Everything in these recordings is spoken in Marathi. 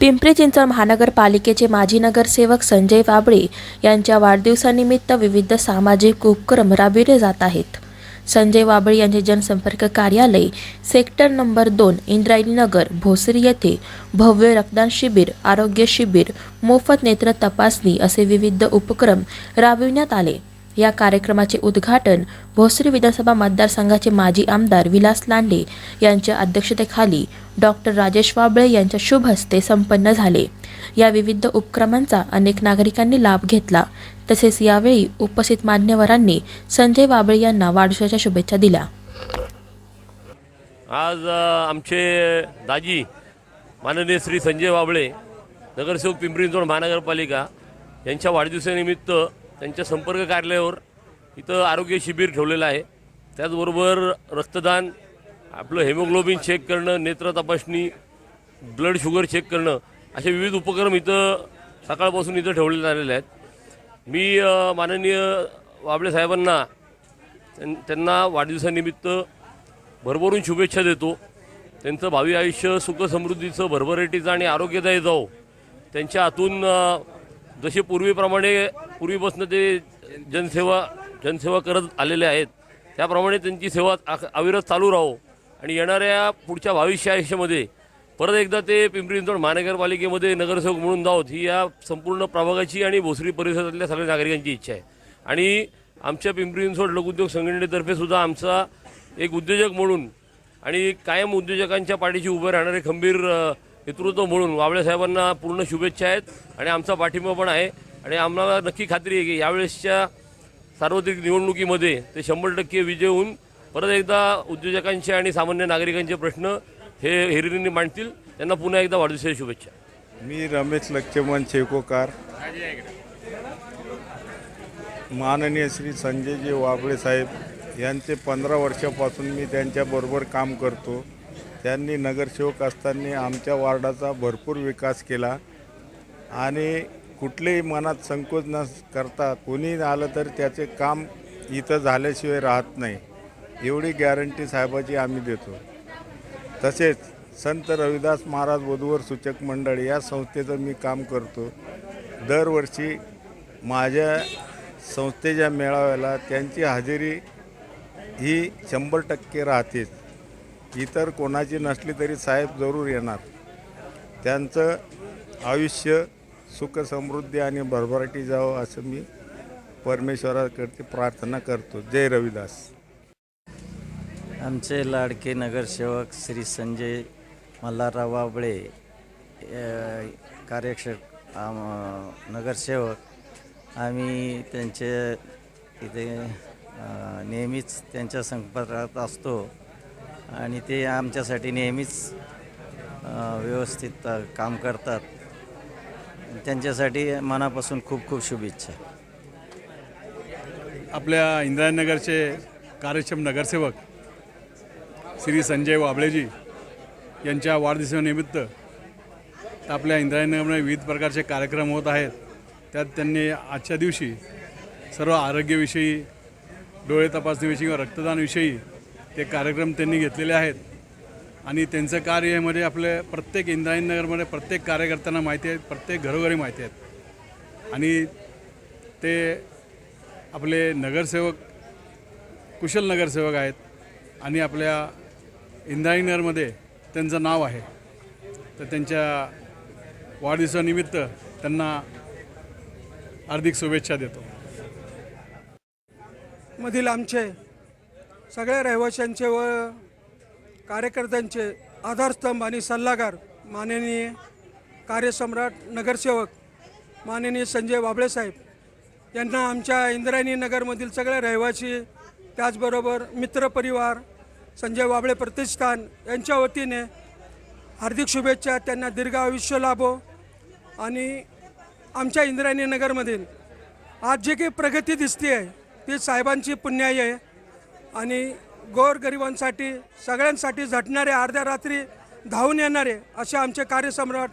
पिंपरी चिंचवड महानगरपालिकेचे माजी नगरसेवक संजय वाबळे यांच्या वाढदिवसानिमित्त विविध सामाजिक उपक्रम राबविले जात आहेत. संजय वाबळे यांचे जनसंपर्क कार्यालय सेक्टर नंबर दोन इंद्रायणी नगर भोसरी येथे भव्य रक्तदान शिबिर आरोग्य शिबिर मोफत नेत्र तपासणी असे विविध उपक्रम राबविण्यात आले. या कार्यक्रमाचे उद्घाटन भोसरी विधानसभा मतदारसंघाचे माजी आमदार विलास लांडे यांच्या अध्यक्षतेखाली डॉक्टर राजेश वाबळे यांच्या शुभ हस्ते संपन्न झाले. या विविध उपक्रमांचा अनेक नागरिकांनी लाभ घेतला. तसेच यावेळी उपस्थित मान्यवरांनी संजय वाबळे यांना वाढदिवसाच्या शुभेच्छा दिल्या. आज आमचे दाजी माननीय श्री संजय वाबळे नगरसेवक पिंपरी चिंचवड महानगरपालिका यांच्या वाढदिवसानिमित्त त्यांच्या संपर्क कार्यालयावर इथं आरोग्य शिबिर ठेवलेलं आहे. त्याचबरोबर रक्तदान आपलं हेमोग्लोबिन चेक करणं नेत्र तपासणी ब्लड शुगर चेक करणं असे विविध उपक्रम इथं सकाळपासून इथं ठेवले आलेले आहेत. मी माननीय वाबळे साहेबांना त्यां- त्यांना वाढदिवसानिमित्त भरभरून शुभेच्छा देतो. त्यांचं भावी आयुष्य सुख समृद्धीचं भरभराटीचं आणि आरोग्यदायी जाओ त्यांच्या हातून जसे पूर्वीप्रमाणे पूर्वीपासून ते जनसेवा जनसेवा करत आलेले आहेत. त्याप्रमाणे त्यांची सेवा अविरत चालू राहो. आणि येणाऱ्या पुढच्या भविष्य आयुष्यामध्ये परत एकदा ते पिंपरी चिंचवड महानगरपालिकेमध्ये नगरसेवक म्हणून जावत ही या संपूर्ण प्रभागाची आणि भोसरी परिसरातल्या सगळ्या नागरिकांची इच्छा आहे. आणि आमच्या पिंपरी चिंचवड लघुउद्योग संघटनेतर्फे सुद्धा आमचा एक उद्योजक म्हणून आणि कायम उद्योजकांच्या पाठीशी उभे राहणारे खंबीर नेतृत्व म्हणून वाबळे साहेबांना पूर्ण शुभेच्छा आहेत. आणि आमचा पाठिंबा पण आहे. आणि आम्हाला नक्की खात्री आहे की यावेळेसच्या सार्वत्रिक निवडणुकीमध्ये ते शंभर टक्के विजय होऊन परत एकदा उद्योजकांचे आणि सामान्य नागरिकांचे प्रश्न हे हिरिरीने मांडतील. त्यांना पुन्हा एकदा वाढदिवसाच्या शुभेच्छा. मी रमेश लक्ष्मण शेकोकार माननीय श्री संजयजी वाबळे साहेब यांचे पंधरा वर्षापासून मी त्यांच्याबरोबर काम करतो. त्यांनी नगरसेवक असताना आमच्या वार्डाचा भरपूर विकास केला. आणि कुठलेही मनात संकोच न करता कोणी आलं तर त्याचे काम इथं झाल्याशिवाय राहत नाही. एवढी गॅरंटी साहेबाची आम्ही देतो. तसेच संत रविदास महाराज वधूवर सूचक मंडळ या संस्थेचं मी काम करतो. दरवर्षी माझ्या संस्थेच्या मेळाव्याला त्यांची हजेरी ही शंभर टक्के राहतेच. इतर कोणाची नसली तरी साहेब जरूर येणार. त्यांचं आयुष्य सुख समृद्धी आणि भरभराटी जावं असं मी परमेश्वराकडे प्रार्थना करतो. जय रविदास. आमचे लाडके नगरसेवक श्री संजय मल्हारराव वाबळे कार्यक्ष आम- नगरसेवक आम्ही त्यांचे इथे नेहमीच त्यांच्या संपर्कात असतो आणि ते आमच्यासाठी नेहमीच व्यवस्थित काम करतात. त्यांच्यासाठी मनापासून खूप खूप शुभेच्छा. आपल्या इंद्रायणनगरचे कार्यक्षम नगरसेवक श्री संजय वाबळेजी यांच्या वाढदिवसानिमित्त आपल्या इंद्रायनगरमध्ये विविध प्रकारचे कार्यक्रम होत आहेत. त्यात त्यांनी आजच्या दिवशी सर्व आरोग्यविषयी डोळे तपासणीविषयी किंवा रक्तदानविषयी ते कार्यक्रम त्यांनी घेतलेले आहेत. आणि त्यांचं कार्य म्हणजे आपले प्रत्येक इंद्रायणनगरमध्ये प्रत्येक कार्यकर्त्यांना माहिती आहे प्रत्येक घरोघरी माहिती आहेत आणि ते आपले नगरसेवक कुशल नगरसेवक आहेत आणि आपल्या इंद्रायणीनगरमध्ये त्यांचं नाव आहे. तर त्यांच्या वाढदिवसानिमित्त त्यांना हार्दिक शुभेच्छा देतो. मधील आमचे सगळ्या रहिवाशांचे व कार्यकर्त्यांचे आधारस्तंभ आणि सल्लागार माननीय कार्यसम्राट नगरसेवक माननीय संजय बाबळे साहेब यांना आमच्या इंद्रायणी नगरमधील सगळे रहिवासी त्याचबरोबर मित्रपरिवार संजय वाबळे प्रतिष्ठान यांच्या वतीने हार्दिक शुभेच्छा त्यांना दीर्घ आयुष्य लाभो आणि आमच्या इंद्रायणी नगरमधील आज जे काही प्रगती दिसते आहे ती साहेबांची पुण्याई आहे आणि गोरगरिबांसाठी सगळ्यांसाठी झटणारे अर्ध्या रात्री धावून येणारे असे आमचे कार्यसम्राट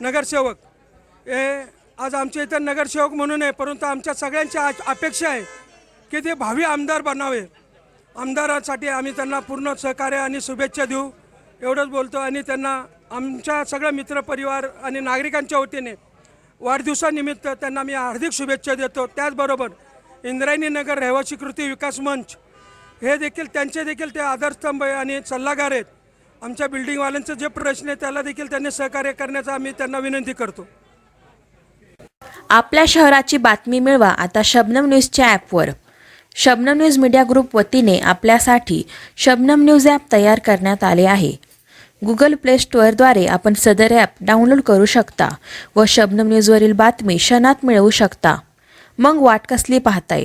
नगरसेवक. हे आज आमच्या इथं नगरसेवक म्हणून आहे परंतु आमच्या सगळ्यांची आज अपेक्षा आहे की ते भावी आमदार बनावे. आमदारासाठी आम्ही त्यांना पूर्ण सहकार्य आणि शुभेच्छा देऊ. एवढंच बोलतो आणि त्यांना आमच्या सगळ्या मित्रपरिवार आणि नागरिकांच्या वतीने वाढदिवसानिमित्त त्यांना मी हार्दिक शुभेच्छा देतो. त्याचबरोबर इंद्रायणी नगर रहिवासी कृती विकास मंच हे देखील त्यांचे देखील ते आधारस्तंभ आहे आणि सल्लागार आहेत. आमच्या बिल्डिंगवाल्यांचे जे प्रश्न आहे त्याला देखील त्यांनी सहकार्य करण्याचा आम्ही त्यांना विनंती करतो. आपल्या शहराची बातमी मिळवा आता शबनम न्यूजच्या ॲपवर. शबनम न्यूज मीडिया ग्रुप वतीने आपल्यासाठी शबनम न्यूज ॲप तयार करण्यात आले आहे. गुगल प्ले स्टोअरद्वारे आपण सदर ॲप डाउनलोड करू शकता व शबनम न्यूजवरील बातमी क्षणात मिळवू शकता. मग वाट कसली पाहताय?